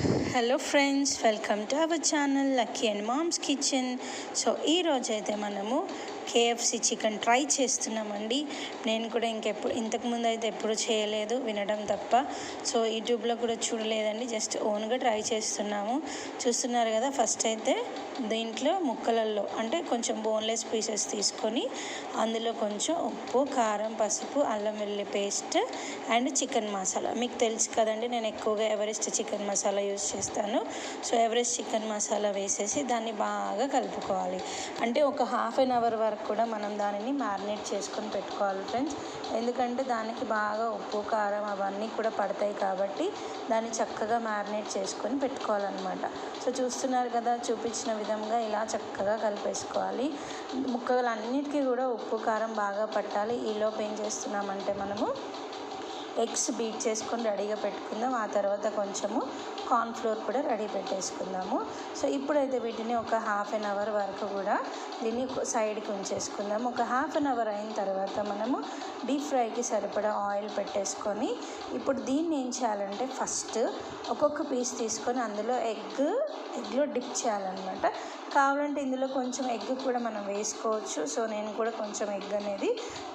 Hello friends welcome to our channel lucky and mom's kitchen so ఈరోజైతే మనము KFC chicken try చేస్తున్నామండి. నేను కూడా ఇంకెప్పుడు ఇంతకుముందు అయితే ఎప్పుడు చేయలేదు వినడం తప్ప. సో యూట్యూబ్లో కూడా చూడలేదండి జస్ట్ ఓన్గా ట్రై చేస్తున్నాము. చూస్తున్నారు కదా ఫస్ట్ అయితే దీంట్లో ముక్కలలో అంటే కొంచెం బోన్లెస్ పీసెస్ తీసుకొని అందులో కొంచెం ఉప్పు కారం పసుపు అల్లం వెల్లుల్లి పేస్ట్ అండ్ చికెన్ మసాలా. మీకు తెలుసు కదండి నేను ఎక్కువగా ఎవరెస్ట్ చికెన్ మసాలా యూస్ చేస్తాను. సో ఎవరెస్ట్ చికెన్ మసాలా వేసేసి దాన్ని బాగా కలుపుకోవాలి. అంటే ఒక హాఫ్ అన్ అవర్ వరకు కూడా మనం దానిని మ్యారినేట్ చేసుకొని పెట్టుకోవాలి ఫ్రెండ్స్. ఎందుకంటే దానికి బాగా ఉప్పు కారం అవన్నీ కూడా పడతాయి కాబట్టి దాన్ని చక్కగా మ్యారినేట్ చేసుకొని పెట్టుకోవాలన్నమాట. సో చూస్తున్నారు కదా చూపించిన విధంగా ఇలా చక్కగా కలిపేసుకోవాలి. ముక్కలన్నిటికీ కూడా ఉప్పు కారం బాగా పట్టాలి. ఈలోపు ఏం చేస్తున్నామంటే మనము ఎగ్స్ బీట్ చేసుకొని రెడీగా పెట్టుకుందాం. ఆ తర్వాత కొంచెము కార్న్ఫ్లోర్ కూడా రెడీ పెట్టేసుకుందాము. సో ఇప్పుడైతే వీటిని ఒక హాఫ్ అన్ అవర్ వరకు కూడా దీన్ని సైడ్కి ఉంచేసుకుందాము. ఒక హాఫ్ అన్ అవర్ అయిన తర్వాత మనము డీప్ ఫ్రైకి సరిపడా ఆయిల్ పెట్టేసుకొని ఇప్పుడు దీన్ని ఏం చేయాలంటే ఫస్ట్ ఒక్కొక్క పీస్ తీసుకొని అందులో ఎగ్ ఎగ్లో డిప్ చేయాలన్నమాట. కావాలంటే ఇందులో కొంచెం ఎగ్ కూడా మనం వేసుకోవచ్చు. సో నేను కూడా కొంచెం ఎగ్ అనేది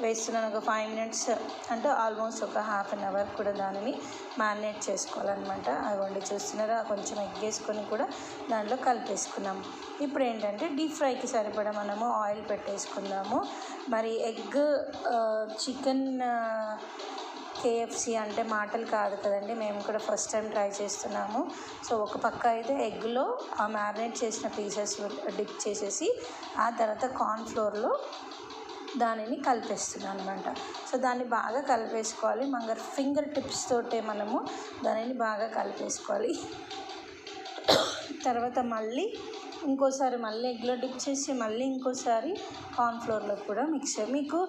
వేస్తున్నాను. ఒక ఫైవ్ మినిట్స్ అంటే ఆల్మోస్ట్ ఒక హాఫ్ అన్ అవర్ కూడా దానిని మ్యారినేట్ చేసుకోవాలన్నమాట. అవ్వండి చూస్తున్నారా కొంచెం ఎగ్ వేసుకొని కూడా దాంట్లో కలిపేసుకున్నాం. ఇప్పుడు ఏంటంటే డీప్ ఫ్రైకి సరిపడా మనము ఆయిల్ పెట్టేసుకుందాము. మరి ఎగ్ చికెన్ కేఎఫ్సి అంటే మాటలు కాదు కదండి మేము కూడా ఫస్ట్ టైం ట్రై చేస్తున్నాము. సో ఒక పక్క అయితే ఎగ్లో ఆ మ్యారినేట్ చేసిన పీసెస్ డిప్ చేసేసి ఆ తర్వాత కార్న్ ఫ్లోర్లో దానిని కలిపేస్తున్నాను అనమాట సో దాన్ని బాగా కలిపేసుకోవాలి. మన ఫింగర్ టిప్స్ తోటే మనము దానిని బాగా కలిపేసుకోవాలి. తర్వాత మళ్ళీ ఇంకోసారి మళ్ళీ ఎగ్లో డిప్ చేసి మళ్ళీ ఇంకోసారి కార్న్ఫ్లోర్లో కూడా మిక్స్ మీకు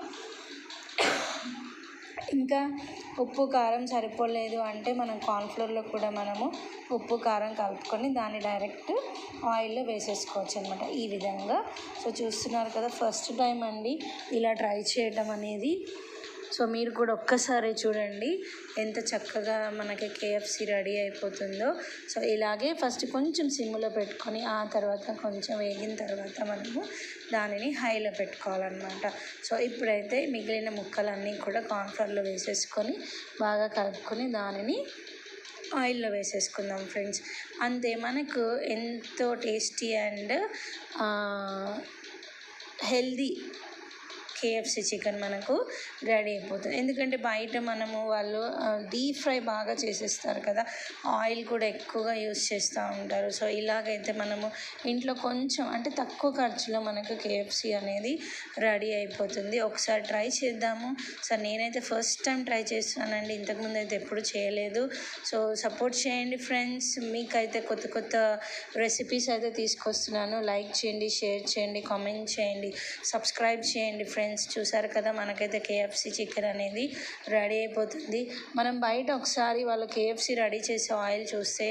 ఇంకా ఉప్పు కారం సరిపోలేదు అంటే మనం కార్న్ఫ్లోర్లో కూడా మనము ఉప్పు కారం కలుపుకొని దాన్ని డైరెక్ట్ ఆయిల్లో వేసేసుకోవచ్చు అనమాట ఈ విధంగా. సో చూస్తున్నారు కదా ఫస్ట్ టైం అండి ఇలా ట్రై చేయటం అనేది. సో మీరు కూడా ఒక్కసారి చూడండి ఎంత చక్కగా మనకి కేఎఫ్సి రెడీ అయిపోతుందో. సో ఇలాగే ఫస్ట్ కొంచెం సిమ్లో పెట్టుకొని ఆ తర్వాత కొంచెం వేగిన తర్వాత మనము దానిని హైలో పెట్టుకోవాలన్నమాట. సో ఇప్పుడైతే మిగిలిన ముక్కలన్నీ కూడా కార్న్ఫ్లవర్లో వేసేసుకొని బాగా కలుపుకొని దానిని ఆయిల్లో వేసేసుకుందాం ఫ్రెండ్స్. అంతే మనకు ఎంతో tasty and healthy KFC chicken మనకు రెడీ అయిపోతుంది. ఎందుకంటే బయట మనము వాళ్ళు డీప్ ఫ్రై బాగా చేసేస్తారు కదా ఆయిల్ కూడా ఎక్కువగా యూస్ చేస్తూ ఉంటారు. సో ఇలాగైతే మనము ఇంట్లో కొంచెం అంటే తక్కువ ఖర్చులో మనకు కేఎఫ్సి అనేది రెడీ అయిపోతుంది. ఒకసారి ట్రై చేద్దాము. సార్ నేనైతే ఫస్ట్ టైం ట్రై చేస్తున్నానండి. ఇంతకుముందు అయితే ఎప్పుడు చేయలేదు. సో సపోర్ట్ చేయండి ఫ్రెండ్స్. మీకైతే కొత్త కొత్త రెసిపీస్ అయితే తీసుకొస్తున్నాను. లైక్ చేయండి షేర్ చేయండి కామెంట్ చేయండి సబ్స్క్రైబ్ చేయండి ఫ్రెండ్స్. ఫ్రెండ్స్ చూసారు కదా మనకైతే కేఎఫ్సి చికెన్ అనేది రెడీ అయిపోతుంది. మనం బయట ఒకసారి వాళ్ళు కేఎఫ్సి రెడీ చేసే ఆయిల్ చూస్తే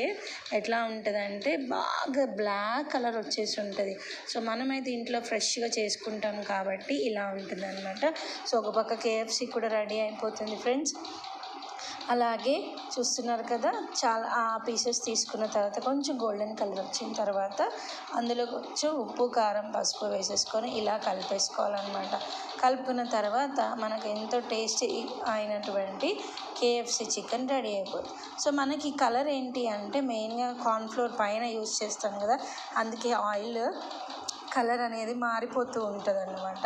ఎట్లా ఉంటుందంటే బాగా బ్లాక్ కలర్ వచ్చేసి ఉంటుంది. సో మనమైతే ఇంట్లో ఫ్రెష్గా చేసుకుంటాం కాబట్టి ఇలా ఉంటుంది అనమాట సో ఒక పక్క కేఎఫ్సి కూడా రెడీ అయిపోతుంది ఫ్రెండ్స్ అలాగే చూస్తున్నారు కదా చాలా ఆ పీసెస్ తీసుకున్న తర్వాత కొంచెం గోల్డెన్ కలర్ వచ్చిన తర్వాత అందులో కొంచెం ఉప్పు కారం పసుపు వేసేసుకొని ఇలా కలిపేసుకోవాలన్నమాట. కలుపుకున్న తర్వాత మనకు ఎంతో టేస్టీ అయినటువంటి కేఎఫ్సి చికెన్ రెడీ అయిపోతుంది సో మనకి కలర్ ఏంటి అంటే మెయిన్గా కార్న్ఫ్లోర్ పైన యూస్ చేస్తాం కదా అందుకే ఆయిల్ కలర్ అనేది మారిపోతూ ఉంటుంది అన్నమాట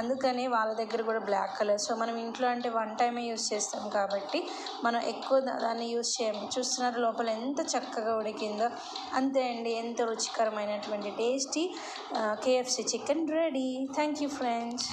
అందుకని వాళ్ళ దగ్గర కూడా బ్లాక్ కలర్. సో మనం ఇంట్లో అంటే వన్ టైమే యూస్ చేస్తాం కాబట్టి మనం ఎక్కువ దాన్ని యూస్ చేయము చూస్తున్నారు లోపల ఎంత చక్కగా ఉడికిందో. అంతే అండి. ఎంత రుచికరమైనటువంటి tasty KFC chicken ready. Thank you friends.